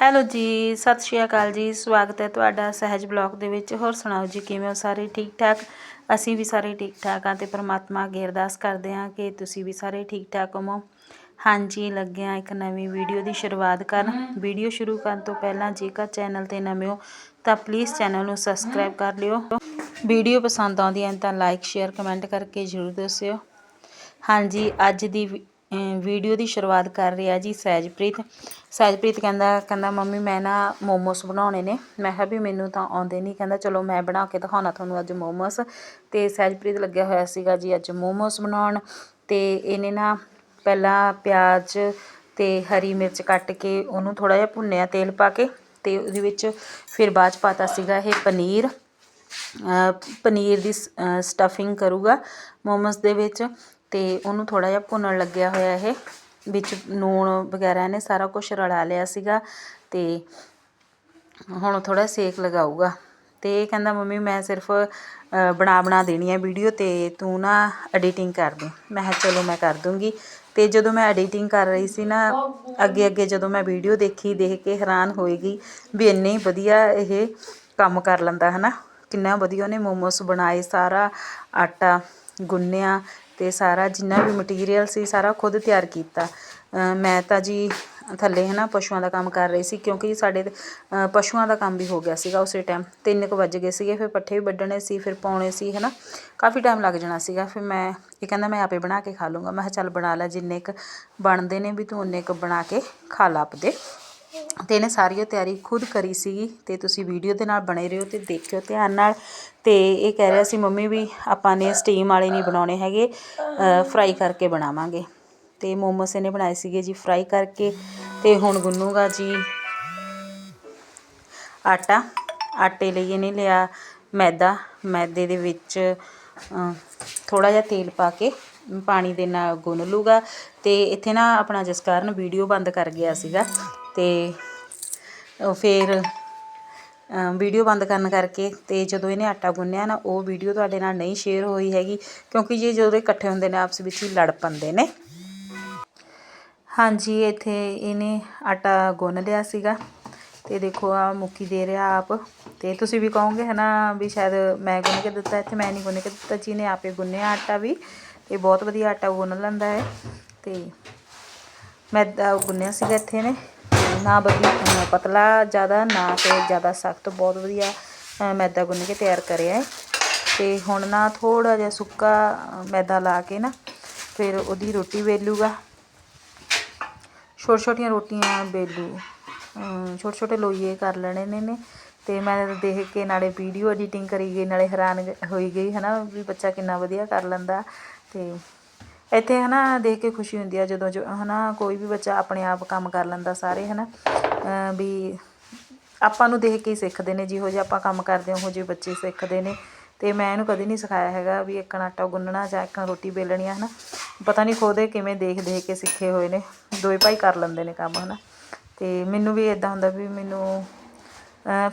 Hello ਜੀ ਸਤਿ ਸ਼੍ਰੀ ਅਕਾਲ ਜੀ। ਸਵਾਗਤ ਹੈ ਤੁਹਾਡਾ ਸਹਿਜ ਬਲੌਗ ਦੇ ਵਿੱਚ। ਹੋਰ ਸੁਣਾਓ ਜੀ ਕਿਵੇਂ ਹੋ ਸਾਰੇ? ਠੀਕ ਠਾਕ? ਅਸੀਂ ਵੀ ਸਾਰੇ ਠੀਕ ਠਾਕ ਹਾਂ ਤੇ ਪ੍ਰਮਾਤਮਾ ਅੱਗੇ ਅਰਦਾਸ ਕਰਦੇ ਹਾਂ ਕਿ ਤੁਸੀਂ ਵੀ ਸਾਰੇ ਠੀਕ ਠਾਕ ਹੋਵੋ। ਹਾਂਜੀ ਲੱਗੇ ਹਾਂ ਇੱਕ ਨਵੀਂ ਵੀਡੀਓ ਦੀ ਸ਼ੁਰੂਆਤ ਕਰਨ। ਵੀਡੀਓ ਸ਼ੁਰੂ ਕਰਨ ਤੋਂ ਪਹਿਲਾਂ ਜੇਕਰ ਚੈਨਲ ਤੇ ਨਵੇਂ ਹੋ ਤਾਂ ਪਲੀਜ਼ ਚੈਨਲ ਨੂੰ ਸਬਸਕ੍ਰਾਈਬ ਕਰ ਲਿਓ। ਵੀਡੀਓ ਪਸੰਦ ਆਉਂਦੀ ਹੈ ਤਾਂ ਲਾਈਕ ਸ਼ੇਅਰ ਕਮੈਂਟ ਕਰਕੇ ਜ਼ਰੂਰ ਦੱਸਿਓ। ਹਾਂਜੀ ਅੱਜ ਦੀ ਵੀਡੀਓ ਦੀ ਸ਼ੁਰੂਆਤ ਕਰ ਰਿਹਾ ਜੀ ਸਹਿਜਪ੍ਰੀਤ। ਸਹਿਜਪ੍ਰੀਤ ਕਹਿੰਦਾ ਕਹਿੰਦਾ, ਮੰਮੀ, ਮੈਂ ਨਾ ਮੋਮੋਸ ਬਣਾਉਣੇ ਨੇ। ਮੈਂ ਕਿਹਾ, ਵੀ ਮੈਨੂੰ ਤਾਂ ਆਉਂਦੇ ਨਹੀਂ ਕਹਿੰਦਾ, ਚਲੋ, ਮੈਂ ਬਣਾ ਕੇ ਦਿਖਾਉਣਾ ਤੁਹਾਨੂੰ ਅੱਜ ਮੋਮੋਸ। ਤੇ ਸਹਿਜਪ੍ਰੀਤ ਲੱਗਿਆ ਹੋਇਆ ਸੀਗਾ ਜੀ ਅੱਜ ਮੋਮੋਸ ਬਣਾਉਣ। ਤੇ ਇਹਨੇ ਨਾ ਪਹਿਲਾਂ ਪਿਆਜ਼ ਤੇ ਹਰੀ ਮਿਰਚ ਕੱਟ ਕੇ ਉਹਨੂੰ ਥੋੜਾ ਜਿਹਾ ਭੁੰਨਿਆ ਤੇਲ ਪਾ ਕੇ ਤੇ ਉਹਦੇ ਵਿੱਚ ਫਿਰ ਬਾਅਦ ਚ ਪਾਤਾ ਸੀਗਾ ਇਹ ਪਨੀਰ। ਪਨੀਰ ਦੀ ਸਟਫਿੰਗ ਕਰੂਗਾ ਮੋਮੋਸ ਦੇ ਵਿੱਚ। ਅਤੇ ਉਹਨੂੰ ਥੋੜ੍ਹਾ ਜਿਹਾ ਭੁੰਨਣ ਲੱਗਿਆ ਹੋਇਆ ਇਹ। ਵਿੱਚ ਲੂਣ ਵਗੈਰਾ ਇਹਨੇ ਸਾਰਾ ਕੁਛ ਰਲਾ ਲਿਆ ਸੀਗਾ ਅਤੇ ਹੁਣ ਥੋੜ੍ਹਾ ਸੇਕ ਲਗਾਊਗਾ। ਅਤੇ ਇਹ ਕਹਿੰਦਾ, ਮੰਮੀ, ਮੈਂ ਸਿਰਫ ਬਣਾ ਬਣਾ ਦੇਣੀ ਹੈ ਵੀਡੀਓ ਅਤੇ ਤੂੰ ਨਾ ਐਡੀਟਿੰਗ ਕਰ ਦੇ। ਮੈਂ ਕਿਹਾ, ਚਲੋ, ਮੈਂ ਕਰ ਦੂੰਗੀ। ਅਤੇ ਜਦੋਂ ਮੈਂ ਐਡੀਟਿੰਗ ਕਰ ਰਹੀ ਸੀ ਨਾ, ਅੱਗੇ ਅੱਗੇ ਜਦੋਂ ਮੈਂ ਵੀਡੀਓ ਦੇਖੀ, ਦੇਖ ਕੇ ਹੈਰਾਨ ਹੋਏਗੀ ਵੀ ਇੰਨੇ ਹੀ ਵਧੀਆ ਇਹ ਕੰਮ ਕਰ ਲੈਂਦਾ ਹੈ ਨਾ ਕਿੰਨਾ ਵਧੀਆ ਉਹਨੇ ਮੋਮੋਸ ਬਣਾਏ, ਸਾਰਾ ਆਟਾ ਗੁੰਨਿਆ ਅਤੇ ਸਾਰਾ ਜਿੰਨਾ ਵੀ ਮਟੀਰੀਅਲ ਸੀ, ਸਾਰਾ ਖੁਦ ਤਿਆਰ ਕੀਤਾ। ਮੈਂ ਤਾਂ ਜੀ ਥੱਲੇ ਹੈ ਨਾ ਪਸ਼ੂਆਂ ਦਾ ਕੰਮ ਕਰ ਰਹੀ ਸੀ, ਕਿਉਂਕਿ ਸਾਡੇ ਪਸ਼ੂਆਂ ਦਾ ਕੰਮ ਵੀ ਹੋ ਗਿਆ ਸੀਗਾ ਉਸੇ ਟਾਈਮ ਤਿੰਨ ਕੁ ਵੱਜ ਗਏ ਸੀਗੇ, ਫਿਰ ਪੱਠੇ ਵੀ ਵੱਢਣੇ ਸੀ, ਫਿਰ ਪਾਉਣੇ ਸੀ ਹੈ ਨਾ ਕਾਫੀ ਟਾਈਮ ਲੱਗ ਜਾਣਾ ਸੀਗਾ, ਫਿਰ ਮੈਂ ਇਹ ਕਹਿੰਦਾ ਮੈਂ ਆਪੇ ਬਣਾ ਕੇ ਖਾ ਲੂੰਗਾ। ਮੈਂ ਕਿਹਾ ਚੱਲ ਬਣਾ ਲੈ, ਜਿੰਨੇ ਕੁ ਬਣਦੇ ਨੇ ਵੀ ਤੂੰ ਉਨੇ ਕੁ ਬਣਾ ਕੇ ਖਾ ਲਾ ਆਪਦੇ। ਤੇ ਇਹਨੇ ਸਾਰੀ ਉਹ ਤਿਆਰੀ ਖੁਦ ਕਰੀ ਸੀਗੀ ਤੇ ਤੁਸੀਂ ਵੀਡੀਓ ਦੇ ਨਾਲ ਬਣੇ ਰਹੋ ਤੇ ਦੇਖਿਓ ਧਿਆਨ ਨਾਲ। ਤੇ ਇਹ ਕਹਿ ਰਿਹਾ ਸੀ, ਮੰਮੀ ਵੀ ਆਪਾਂ ਨੇ ਸਟੀਮ ਵਾਲੇ ਨਹੀਂ ਬਣਾਉਣੇ ਹੈਗੇ ਫਰਾਈ ਕਰਕੇ ਬਣਾਵਾਂਗੇ। ਤੇ ਮੋਮੋਸ ਇਹਨੇ ਬਣਾਏ ਸੀਗੇ ਜੀ ਫਰਾਈ ਕਰਕੇ। ਤੇ ਹੁਣ ਗੁੰਨੂਗਾ ਜੀ ਆਟਾ। ਆਟੇ ਲਈ ਇਹਨੇ ਲਿਆ ਮੈਦਾ। ਮੈਦੇ ਦੇ ਵਿੱਚ ਥੋੜਾ ਜਿਹਾ ਤੇਲ ਪਾ ਕੇ ਪਾਣੀ ਦੇ ਨਾਲ ਗੁੰਨ ਲੂਗਾ। ਤੇ ਇੱਥੇ ਨਾ ਆਪਣਾ ਜਸਕਰਨ ਵੀਡੀਓ ਬੰਦ ਕਰ ਗਿਆ ਸੀਗਾ। ਤੇ ਫਿਰ ਵੀਡੀਓ ਬੰਦ ਕਰਨ ਕਰਕੇ ਅਤੇ ਜਦੋਂ ਇਹਨੇ ਆਟਾ ਗੁੰਨਿਆ ਨਾ, ਉਹ ਵੀਡੀਓ ਤੁਹਾਡੇ ਨਾਲ ਨਹੀਂ ਸ਼ੇਅਰ ਹੋਈ ਹੈਗੀ, ਕਿਉਂਕਿ ਜੇ ਜਦੋਂ ਇਕੱਠੇ ਹੁੰਦੇ ਨੇ, ਆਪਸ ਵਿੱਚ ਹੀ ਲੜ ਪੈਂਦੇ ਨੇ। ਹਾਂਜੀ, ਇੱਥੇ ਇਹਨੇ ਆਟਾ ਗੁੰਨ ਲਿਆ ਸੀਗਾ ਤੇ ਦੇਖੋ ਆ ਮੁੱਕੀ ਦੇ ਰਿਹਾ ਆਪ। ਤੇ ਤੁਸੀਂ ਵੀ ਕਹੋਗੇ ਹਨਾ ਵੀ ਸ਼ਾਇਦ ਮੈਂ ਗੁੰਨ ਕੇ ਦਿੱਤਾ, ਇੱਥੇ ਮੈਂ ਨਹੀਂ ਗੁੰਨ ਕੇ ਦਿੱਤਾ, ਜੀ ਨੇ ਆਪੇ ਗੁੰਨਿਆ ਆਟਾ ਵੀ ਤੇ ਬਹੁਤ ਵਧੀਆ ਆਟਾ ਗੁੰਨ ਲੈਂਦਾ ਹੈ। ਤੇ ਮੈਦਾ ਗੁੰਨਿਆ ਸੀਗਾ ਇੱਥੇ ਨੇ ਨਾ ਵਧੀਆ ਪਤਲਾ ਜ਼ਿਆਦਾ, ਨਾ ਤੇ ਜ਼ਿਆਦਾ ਸਖਤ, ਬਹੁਤ ਵਧੀਆ ਮੈਦਾ ਗੁੰਨ ਕੇ ਤਿਆਰ ਕਰਿਆ ਹੈ। ਤੇ ਹੁਣ ਨਾ ਥੋੜਾ ਜਿਹਾ ਸੁੱਕਾ ਮੈਦਾ ਲਾ ਕੇ ਨਾ, ਫਿਰ ਉਹਦੀ ਰੋਟੀ ਵੇਲੂਗਾ। ਛੋਟੀਆਂ ਛੋਟੀਆਂ ਰੋਟੀਆਂ ਵੇਲੂ ਛੋਟੇ ਛੋਟੇ ਲੋਈਏ ਕਰ ਲੈਣੇ ਨੇ ਨੇ ਤੇ ਮੈਂ ਦੇਖ ਕੇ ਨਾਲੇ ਵੀਡੀਓ ਐਡੀਟਿੰਗ ਕਰੀ ਗਈ, ਨਾਲੇ ਹੈਰਾਨ ਹੋਈ ਗਈ, ਹਨਾ, ਵੀ ਬੱਚਾ ਕਿੰਨਾ ਵਧੀਆ ਕਰ ਲੈਂਦਾ। ਤੇ ਇੱਥੇ ਹੈ ਨਾ ਦੇਖ ਕੇ ਖੁਸ਼ੀ ਹੁੰਦੀ ਆ ਜਦੋਂ ਜੋ ਹੈ ਨਾ ਕੋਈ ਵੀ ਬੱਚਾ ਆਪਣੇ ਆਪ ਕੰਮ ਕਰ ਲੈਂਦਾ ਸਾਰੇ ਹੈ ਨਾ ਵੀ ਆਪਾਂ ਨੂੰ ਦੇਖ ਕੇ ਹੀ ਸਿੱਖਦੇ ਨੇ ਜਿਹੋ ਜਿਹਾ ਆਪਾਂ ਕੰਮ ਕਰਦੇ ਹਾਂ, ਉਹੋ ਜਿਹੇ ਬੱਚੇ ਸਿੱਖਦੇ ਨੇ। ਅਤੇ ਮੈਂ ਇਹਨੂੰ ਕਦੇ ਨਹੀਂ ਸਿਖਾਇਆ ਹੈਗਾ ਵੀ ਇੱਕਣ ਆਟਾ ਗੁੰਨਣਾ ਜਾਂ ਇੱਕਣ ਰੋਟੀ ਵੇਲਣੀ ਹੈ ਨਾ ਪਤਾ ਨਹੀਂ ਖੁਦ ਇਹ ਕਿਵੇਂ ਦੇਖ ਦੇਖ ਕੇ ਸਿੱਖੇ ਹੋਏ ਨੇ ਦੋਏ ਭਾਈ ਕਰ ਲੈਂਦੇ ਨੇ ਕੰਮ ਹੈ ਨਾ ਅਤੇ ਮੈਨੂੰ ਵੀ ਇਦਾਂ ਹੁੰਦਾ ਵੀ ਮੈਨੂੰ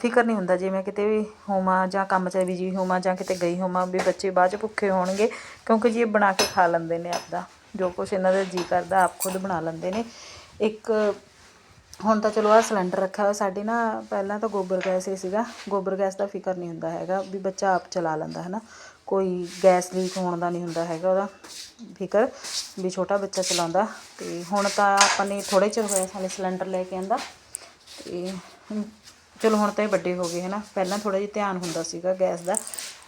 ਫਿਕਰ ਨਹੀਂ ਹੁੰਦਾ ਜੇ ਮੈਂ ਕਿਤੇ ਵੀ ਹੋਵਾਂ ਜਾਂ ਕੰਮ 'ਚ ਬਿਜ਼ੀ ਹੋਵਾਂ ਜਾਂ ਕਿਤੇ ਗਈ ਹੋਵਾਂ ਵੀ ਬੱਚੇ ਬਾਅਦ 'ਚ ਭੁੱਖੇ ਹੋਣਗੇ, ਕਿਉਂਕਿ ਜੀ ਇਹ ਬਣਾ ਕੇ ਖਾ ਲੈਂਦੇ ਨੇ ਆਪਦਾ। ਜੋ ਕੁਛ ਇਹਨਾਂ ਦਾ ਜੀਅ ਕਰਦਾ, ਆਪ ਖੁਦ ਬਣਾ ਲੈਂਦੇ ਨੇ। ਇੱਕ ਹੁਣ ਤਾਂ ਚਲੋ ਆਹ ਸਿਲੰਡਰ ਰੱਖਿਆ ਹੋਇਆ, ਸਾਡੇ ਨਾ ਪਹਿਲਾਂ ਤਾਂ ਗੋਬਰ ਗੈਸ ਹੀ ਸੀਗਾ। ਗੋਬਰ ਗੈਸ ਦਾ ਫਿਕਰ ਨਹੀਂ ਹੁੰਦਾ ਹੈਗਾ ਵੀ ਬੱਚਾ ਆਪ ਚਲਾ ਲੈਂਦਾ ਹੈ ਨਾ ਕੋਈ ਗੈਸ ਲੀਕ ਹੋਣ ਦਾ ਨਹੀਂ ਹੁੰਦਾ ਹੈਗਾ ਉਹਦਾ ਫਿਕਰ ਵੀ ਛੋਟਾ ਬੱਚਾ ਚਲਾਉਂਦਾ। ਤੇ ਹੁਣ ਤਾਂ ਆਪਾਂ ਨੇ ਥੋੜੇ ਚਿਰ ਹੋਇਆ ਸਾਡੇ ਸਿਲੰਡਰ ਲੈ ਕੇ ਆਂਦਾ। ਤੇ ਚਲੋ ਹੁਣ ਤਾਂ ਇਹ ਵੱਡੇ ਹੋ ਗਏ ਹੈ ਨਾ ਪਹਿਲਾਂ ਥੋੜਾ ਜਿਹਾ ਧਿਆਨ ਹੁੰਦਾ ਸੀਗਾ ਗੈਸ ਦਾ,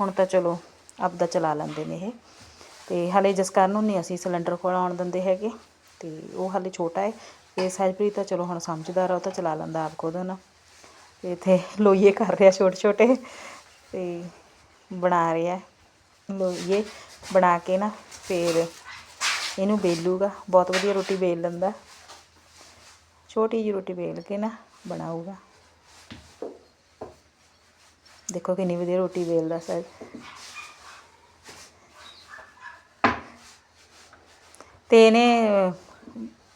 ਹੁਣ ਤਾਂ ਚਲੋ ਆਪਦਾ ਚਲਾ ਲੈਂਦੇ ਨੇ ਇਹ। ਤੇ ਹਲੇ ਜਸਕਰਨ ਨੂੰ ਨਹੀਂ ਅਸੀਂ ਸਿਲੰਡਰ ਕੋਲ ਆਉਣ ਦਿੰਦੇ ਹੈਗੇ, ਤੇ ਉਹ ਹਲੇ ਛੋਟਾ ਹੈ, ਤੇ ਸਹਿਜਪ੍ਰੀਤ ਤਾਂ ਚਲੋ ਹੁਣ ਸਮਝਦਾਰ ਆ, ਉਹ ਤਾਂ ਚਲਾ ਲੈਂਦਾ ਆਪ ਖੁਦ ਨਾ ਤੇ ਇੱਥੇ ਲੋਈਏ ਕਰ ਰਿਹਾ ਛੋਟੇ ਛੋਟੇ ਤੇ ਬਣਾ ਰਿਹਾ ਲੋਈਏ ਬਣਾ ਕੇ ਨਾ ਫਿਰ ਇਹਨੂੰ ਵੇਲੂਗਾ, ਬਹੁਤ ਵਧੀਆ ਰੋਟੀ ਵੇਲ ਲੈਂਦਾ। ਛੋਟੀ ਜਿਹੀ ਰੋਟੀ ਵੇਲ ਕੇ ਨਾ ਬਣਾਊਗਾ। ਦੇਖੋ ਕਿੰਨੀ ਵਧੀਆ ਰੋਟੀ ਵੇਲਦਾ ਸਰ। ਤੇ ਇਹਨੇ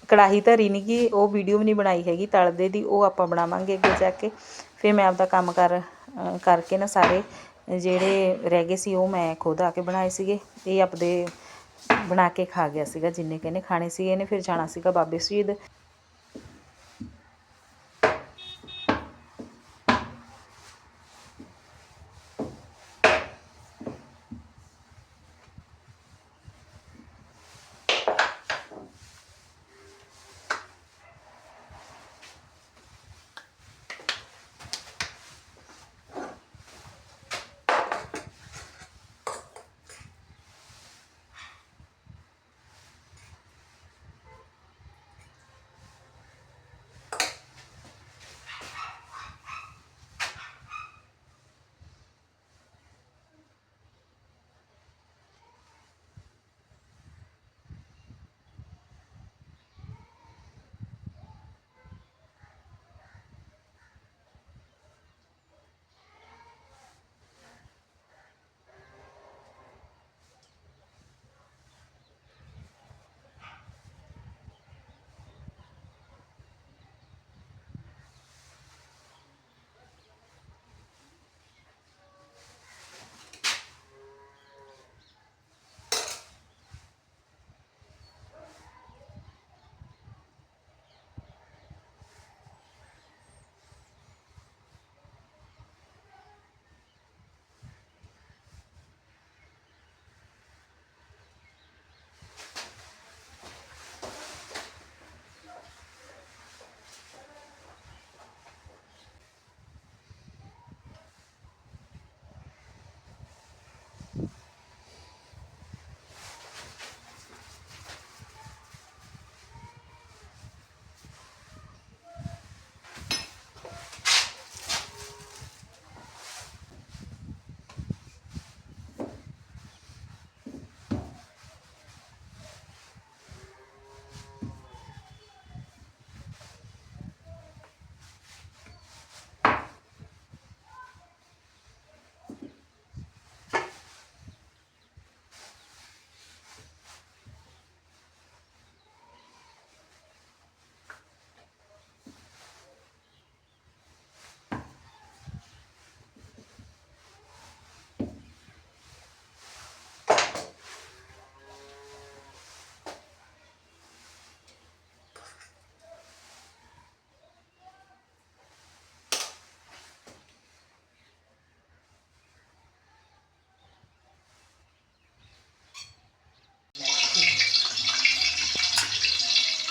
ਕੜਾਹੀ ਧਰੀ ਨਹੀਂ ਗੀ, ਉਹ ਵੀਡੀਓ ਵੀ ਨਹੀਂ ਬਣਾਈ ਹੈਗੀ, ਤਲਦੇ ਦੀ, ਉਹ ਆਪਾਂ ਬਣਾਵਾਂਗੇ ਅੱਗੇ ਜਾ ਕੇ। ਫਿਰ ਮੈਂ ਆਪਦਾ ਕੰਮ ਕਰ ਕਰਕੇ ਨਾ ਸਾਰੇ ਜਿਹੜੇ ਰਹਿ ਗਏ ਸੀ, ਉਹ ਮੈਂ ਖੁਦ ਆ ਕੇ ਬਣਾਏ ਸੀਗੇ। ਇਹ ਆਪਦੇ ਬਣਾ ਕੇ ਖਾ ਗਿਆ ਸੀਗਾ, ਜਿੰਨੇ ਕਹਿੰਦੇ ਖਾਣੇ ਸੀ, ਇਹਨੇ ਫਿਰ ਜਾਣਾ ਸੀਗਾ ਬਾਬੇ ਸ਼ਹੀਦ।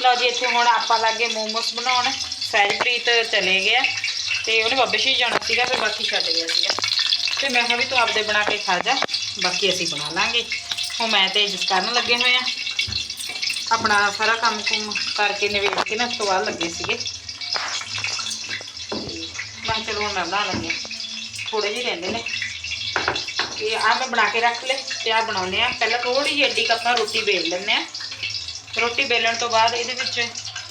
ਲਓ ਜੀ, ਇੱਥੇ ਹੁਣ ਆਪਾਂ ਲੱਗੇ ਮੋਮੋਸ ਬਣਾਉਣ। ਸਹਿਜਪ੍ਰੀਤ ਚਲੇ ਗਿਆ ਤੇ ਉਹਨੇ ਬੱਬੇ ਸ਼ੀ ਜਾਣਾ ਸੀਗਾ, ਫਿਰ ਬਾਕੀ ਛੱਡ ਗਿਆ ਸੀਗਾ। ਤੇ ਮੈਂ ਕਿਹਾ ਵੀ ਤੂੰ ਆਪਦੇ ਬਣਾ ਕੇ ਖਾ ਜਾ, ਬਾਕੀ ਅਸੀਂ ਬਣਾ ਲਾਂਗੇ। ਹੁਣ ਮੈਂ ਤੇ ਜਿਸ ਕਰਨ ਲੱਗੇ ਹੋਏ ਆ ਆਪਣਾ ਸਾਰਾ ਕੰਮ ਕੁਮ ਕਰਕੇ ਨਿਬੇੜ ਕੇ ਨਾ ਉਸ ਤੋਂ ਬਾਅਦ ਲੱਗੇ ਸੀਗੇ। ਤੇ ਮੈਂ ਕਿਹਾ ਚਲੋ ਹੁਣ ਮੈਂ ਬਣਾ ਲੈਂਦੀ ਹਾਂ। ਥੋੜੇ ਜਿਹੇ ਰਹਿੰਦੇ ਨੇ। ਇਹ ਆ ਮੈਂ ਬਣਾ ਕੇ ਰੱਖ ਲਏ ਤੇ ਆ ਬਣਾਉਨੇ ਆ ਪਹਿਲਾਂ ਥੋੜੀ ਜਿਹੀ ਅੱਡੀ ਕੱਪਾਂ ਰੋਟੀ ਵੇਲ ਲੈਂਦੇ ਆ ਰੋਟੀ ਵੇਲਣ ਤੋਂ ਬਾਅਦ ਇਹਦੇ ਵਿੱਚ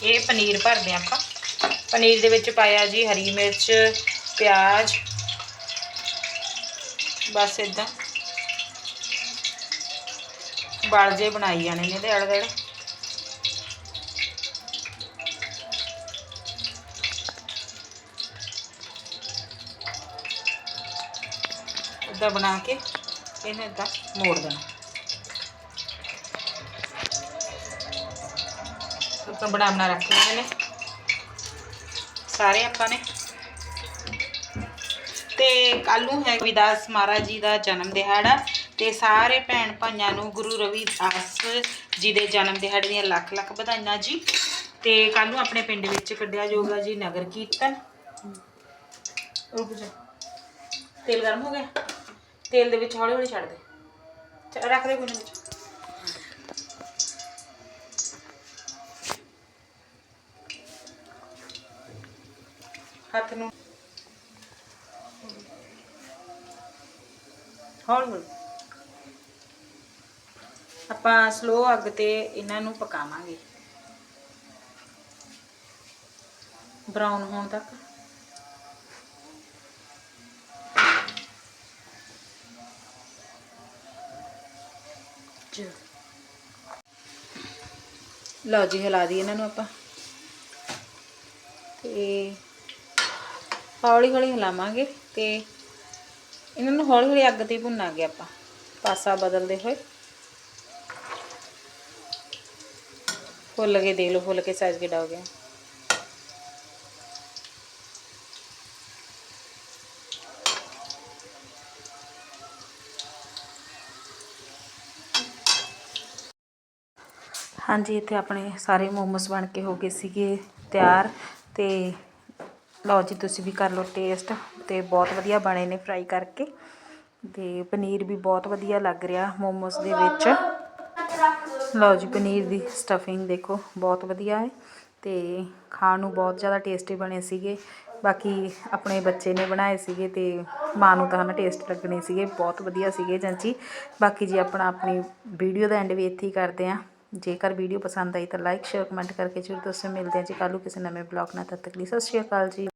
ਇਹ ਪਨੀਰ ਭਰਦੇ ਆ ਆਪਾਂ। ਪਨੀਰ ਦੇ ਵਿੱਚ ਪਾਇਆ ਜੀ ਹਰੀ ਮਿਰਚ, ਪਿਆਜ਼, ਬਸ ਇਦਾਂ ਬਲ ਜੇ ਬਣਾਈ ਜਾਣੇ ਨੇ ਇਹਦੇ ਆਲੇ ਦੁਆਲੇ ਇਦਾਂ ਬਣਾ ਕੇ ਇਹਨੂੰ ਇਦਾਂ ਮੋੜ ਦੇਣਾ। ਆਪਾਂ ਬਣਾ ਬਣਾ ਰੱਖ ਲਏ ਨੇ। ਸਾਰੇ ਆਪਾਂ ਨੇ। ਤੇ ਕੱਲ ਨੂੰ ਹੈ ਵਿਦਾਸ ਮਹਾਰਾਜ ਜੀ ਦਾ ਜਨਮ ਦਿਹਾੜਾ ਤੇ ਸਾਰੇ ਭੈਣ ਭਾਈਆਂ ਨੂੰ ਗੁਰੂ ਰਵਿਦਾਸ ਜੀ ਦੇ ਜਨਮ ਦਿਹਾੜੇ ਦੀਆਂ ਲੱਖ ਲੱਖ ਵਧਾਈਆਂ ਜੀ। ਤੇ ਕੱਲ ਨੂੰ ਆਪਣੇ ਪਿੰਡ ਵਿੱਚ ਕੱਢਿਆ ਜਾਊਗਾ ਜੀ ਨਗਰ ਕੀਰਤਨ। ਰੁਕ ਜਾ। ਤੇਲ ਗਰਮ ਹੋ ਗਿਆ। ਤੇਲ ਦੇ ਵਿੱਚ ਹੌਲੀ ਹੌਲੀ ਛੱਡ ਦੇ। ਚ- ਰੱਖ ਦੇ ਕੋਈ ਨਾ ਵਿੱਚ। ਹੱਥ ਨੂੰ। ਹੌਲੀ ਹੌਲੀ ਆਪਾਂ ਸਲੋ ਅੱਗ ਤੇ ਇਹਨਾਂ ਨੂੰ ਪਕਾਵਾਂਗੇ। ਬਰਾਊਨ ਹੋਣ ਤੱਕ। ਚ ਲਓ ਜੀ, ਹਿਲਾ ਦੀ ਇਹਨਾਂ ਨੂੰ ਆਪਾਂ। ਤੇ ਹੌਲੀ ਹੌਲੀ ਹਿਲਾਵਾਂਗੇ ਤੇ ਇਹਨਾਂ ਨੂੰ ਹੌਲੀ ਹੌਲੀ ਅੱਗ ਤੇ ਭੁੰਨਾਂਗੇ ਆਪਾਂ। ਪਾਸਾ ਬਦਲਦੇ ਹੋਏ। ਫੁੱਲ ਕੇ ਦੇਖ ਲਓ, ਫੁੱਲ ਕੇ ਸਾਈਜ਼ ਕਿੱਡਾ ਹੋ ਗਿਆ। ਹਾਂਜੀ, ਇੱਥੇ ਆਪਣੇ ਸਾਰੇ ਮੋਮੋਸ ਬਣ ਕੇ ਹੋ ਗਏ ਸੀਗੇ ਤਿਆਰ ਤੇ ਲਓ ਜੀ, ਤੁਸੀਂ ਵੀ ਕਰ ਲਓ ਟੇਸਟ ਤੇ ਬਹੁਤ ਵਧੀਆ ਬਣੇ ਨੇ ਫਰਾਈ ਕਰਕੇ। ਤੇ ਪਨੀਰ ਵੀ ਬਹੁਤ ਵਧੀਆ ਲੱਗ ਰਿਹਾ ਮੋਮੋਸ ਦੇ ਵਿੱਚ। ਲਓ ਜੀ, ਪਨੀਰ ਦੀ ਸਟਫਿੰਗ ਦੇਖੋ, ਬਹੁਤ ਵਧੀਆ ਹੈ ਤੇ ਖਾਣ ਨੂੰ ਬਹੁਤ ਜ਼ਿਆਦਾ ਟੇਸਟੀ ਬਣੇ ਸੀਗੇ। ਬਾਕੀ ਆਪਣੇ ਬੱਚੇ ਨੇ ਬਣਾਏ ਸੀਗੇ ਤੇ ਮਾਂ ਨੂੰ ਤਾਂ ਹਨਾ ਟੇਸਟ ਲੱਗਣੇ ਸੀਗੇ, ਬਹੁਤ ਵਧੀਆ ਸੀਗੇ ਜਾਂਚੀ ਬਾਕੀ ਜੀ, ਆਪਣਾ ਆਪਣੀ ਵੀਡੀਓ ਦਾ ਐਂਡ ਵੀ ਇੱਥੇ ਹੀ ਕਰਦੇ ਆਂ ਜੇਕਰ ਵੀਡੀਓ ਪਸੰਦ ਆਈ ਤਾਂ ਲਾਈਕ ਸ਼ੇਅਰ ਕਮੈਂਟ ਕਰਕੇ ਜ਼ਰੂਰ ਦੱਸੋ ਮਿਲਦੇ ਹਾਂ ਜੀ ਕੱਲ੍ਹ ਕਿਸੇ ਨਵੇਂ ਬਲੌਗ ਨਾਲ, ਤਦ ਤੱਕ ਲਈ ਸਤਿ ਸ਼੍ਰੀ ਅਕਾਲ ਜੀ।